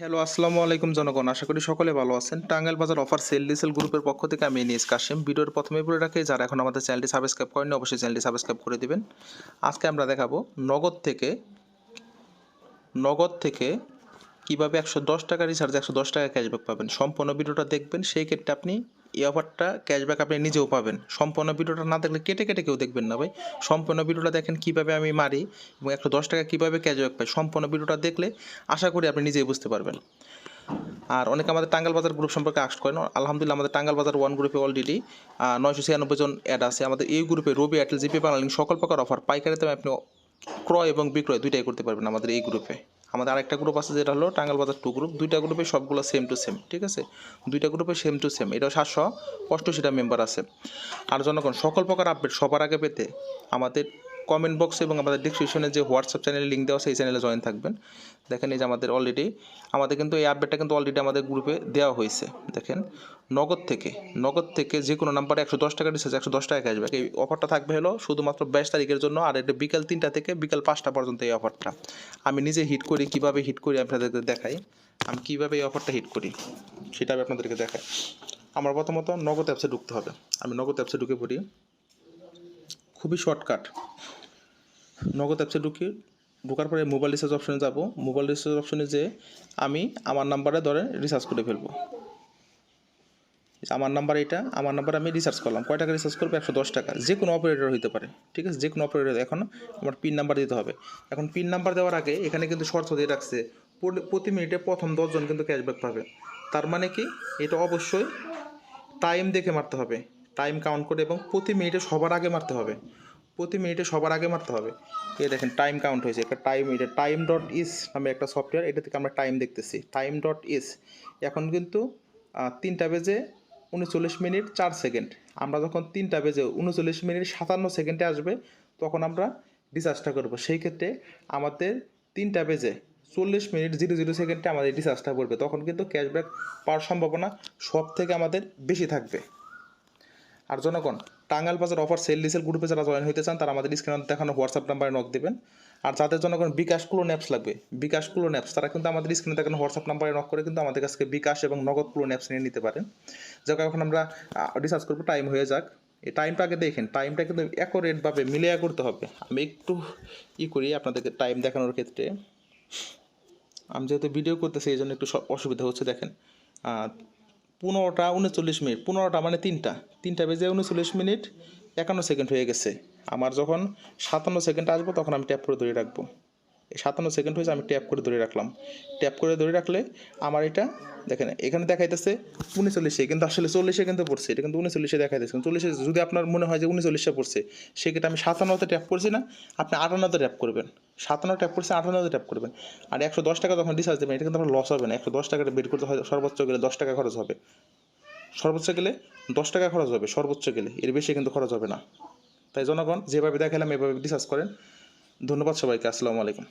Hello, আসসালামু আলাইকুম জনগণ। আশা করি সকলে ভালো আছেন। টাঙ্গাইল বাজার অফার সেল ডিসেল গ্রুপের পক্ষ থেকে আমি এনিস কাশিম ভিডিওর প্রথমে বলে রাখি, যারা এখন আমাদের চ্যানেলটি সাবস্ক্রাইব করেন অবশ্যই চ্যানেলটি সাবস্ক্রাইব করে দিবেন। আজকে আমরা দেখাবো নগদ থেকে নগদ থেকে কীভাবে একশো দশ টাকা রিচার্জ একশো দশ টাকা ক্যাশব্যাক পাবেন। সম্পূর্ণ ভিডিওটা দেখবেন। সেই ক্ষেত্রে আপনি এই অফারটা ক্যাশব্যাক আপনি নিজেও পাবেন। সম্পূর্ণ ভিডিওটা না দেখলে কেটে কেটে কেউ দেখবেন না ভাই। সম্পূর্ণ ভিডিওটা দেখেন কীভাবে আমি মারি এবং একশো দশ টাকা কীভাবে ক্যাশব্যাক পাই। সম্পূর্ণ ভিডিওটা দেখলে আশা করি আপনি নিজেই বুঝতে পারবেন। আর অনেকে আমাদের টাঙ্গাল বাজার গ্রুপ সম্পর্কে আক্স করেন। আলহামদুলিল্লাহ আমাদের টাঙ্গাল বাজার ওয়ান গ্রুপে অলরেডি নয়শো ছিয়ানব্বই জন অ্যাড আছে। আমাদের এই গ্রুপে রবি এয়ারটেল জিপি বাংলালিং সকল প্রকার অফার পাইকারিতে আপনি ক্রয় এবং বিক্রয় দুইটাই করতে পারবেন আমাদের এই গ্রুপে আমাদের আরেকটা গ্রুপ আছে যেটা হলো টাঙ্গাল বাজার টু গ্রুপ দুইটা গ্রুপে সবগুলো সেম টু সেম ঠিক আছে? দুইটা গ্রুপে সেম টু সেম এটাও সাতশো অষ্টশিটা মেম্বার আছে। আর জনগণ, সকল প্রকার আপডেট সবার আগে পেতে আমাদের কমেন্ট বক্সে এবং আমাদের ডিসক্রিপশনে যে হোয়াটসঅ্যাপ চ্যানেলে লিঙ্ক দেওয়া এই চ্যানেলে জয়েন থাকবেন। দেখেন এই যে আমাদের অলরেডি আমাদের কিন্তু এই আপডেটটা কিন্তু অলরেডি আমাদের গ্রুপে দেওয়া হয়েছে। দেখেন, নগদ থেকে নগদ থেকে যে কোনো নাম্বারে একশো দশ টাকা রিচার্জ একশো দশ টাকা ক্যাশব্যাক এই অফারটা থাকবে হলো শুধুমাত্র বাইশ তারিখের জন্য আর এটা বিকাল তিনটা থেকে বিকাল পাঁচটা পর্যন্ত এই অফারটা আমি নিজে হিট করি, কীভাবে হিট করি আপনাদেরকে দেখাই। আমি কীভাবে এই অফারটা হিট করি, সেটা আমি আপনাদেরকে দেখাই। আমার প্রথমত নগদ অ্যাপসে ঢুকতে হবে। আমি নগদ অ্যাপসে ঢুকে পড়ি। খুবই শর্টকাট নগদ অ্যাপসে ঢুকি, ঢোকার পরে মোবাইল রিচার্জ অপশনে যাব। মোবাইল রিচার্জ অপশনে যে আমি আমার নাম্বারে ধরে রিচার্জ করে ফেলব। আমার নাম্বার এটা, আমার নাম্বার আমি রিচার্জ করলাম। কয় টাকা রিচার্জ করব? একশো দশ টাকা। যে কোনো অপারেটর হতে পারে, ঠিক আছে? যে কোনো অপারেটর এখন আমার পিন নাম্বার দিতে হবে। এখন পিন নাম্বার দেওয়ার আগে এখানে কিন্তু শর্ত দিয়ে রাখছে, প্রতি- প্রতি মিনিটে প্রথম দশজন কিন্তু ক্যাশব্যাক পাবে। তার মানে কি? এটা অবশ্যই টাইম দেখে মারতে হবে। টাইম কাউন্ট করে এবং প্রতি মিনিটে সবার আগে মারতে হবে। প্রতি মিনিটে সবার আগে মারতে হবে। এই দেখেন টাইম কাউন্ট হয়েছে। একটা টাইম এটা টাইম ডট ইস নামে একটা সফটওয়্যার এটা থেকে আমরা টাইম দেখতেছি। টাইম ডট ইস এখন কিন্তু তিনটা বেজে উনচল্লিশ মিনিট চার সেকেন্ড আমরা যখন তিনটা বেজে উনচল্লিশ মিনিট সাতান্ন সেকেন্ডে আসবে, তখন আমরা রিচার্জটা করব। সেই ক্ষেত্রে আমাদের তিনটা বেজে চল্লিশ মিনিট জিরো জিরো সেকেন্ডে আমাদের রিচার্জটা করবে তখন কিন্তু ক্যাশব্যাক পাওয়ার সম্ভাবনা সব থেকে আমাদের বেশি থাকবে। আর জনগণ টাঙ্গাইল বাজার অফার সেল ডিসেল গ্রুপে যারা জয়েন হতে চান, তারা আমাদের স্ক্রিনে দেখানো হোয়াটসঅ্যাপ নাম্বারে নক দেবেন। আর যাদের জনগণ বিকাশ ক্লোন অ্যাপস লাগবে, বিকাশ ক্লোন অ্যাপস তারা কিন্তু আমাদের স্ক্রিনে দেখানো হোয়াটসঅ্যাপ নাম্বারে নক করে কিন্তু আমাদের কাছ বিকাশ এবং নগদ ক্লোন অ্যাপস নিয়ে নিতে পারেন। যাক, এখন আমরা রিসার্চ করব টাইম হয়ে যাক। এই টাইমটা আগে দেখেন টাইমটা কিন্তু অ্যাকোরেটভাবে মিলিয়ে করতে হবে। আমি একটু ই করি আপনাদেরকে টাইম দেখানোর ক্ষেত্রে। আমি যেহেতু ভিডিও করতেছি, এই জন্য একটু অসুবিধা হচ্ছে, দেখেন। পনেরোটা উনচল্লিশ মিনিট, পনেরোটা মানে তিনটা। তিনটা বেজে উনচল্লিশ মিনিট একান্ন সেকেন্ড হয়ে গেছে। আমার যখন সাতান্ন সেকেন্ড আসব, তখন আমি ট্যাপ করে ধরে রাখব। এই সাতান্ন সেকেন্ড হয়েছে, আমি ট্যাপ করে ধরে রাখলাম। ট্যাপ করে ধরে রাখলে আমার এটা, দেখেন, এখানে দেখাইতেছে উনচল্লিশে, কিন্তু আসলে চল্লিশে কিন্তু পড়ছে। এটা কিন্তু উনচল্লিশে দেখাইতেছে। চল্লিশে যদি আপনার মনে হয় যে উনচল্লিশে পড়ছে, সেক্ষেত্রে আমি সাতান্নতে ট্যাপ করছি না, আপনি আটান্নতে ট্যাপ করবেন। সাতান্ন ট্যাপ করছে আঠান্ন ট্যাপ করবেন। আর একশো দশ টাকা যখন রিচার্জ দেবেন, এটা কিন্তু আপনার লস হবে না। একশো দশ টাকাটা বের করতে হয়, সর্বোচ্চ গেলে দশ টাকা খরচ হবে। সর্বোচ্চ গেলে দশ টাকা খরচ হবে, সর্বোচ্চ গেলে। এর বেশি কিন্তু খরচ হবে না। তাই জনগণ, যেভাবে দেখালাম, এভাবে রিচার্জ করেন। ধন্যবাদ সবাইকে, আসসালামু আলাইকুম।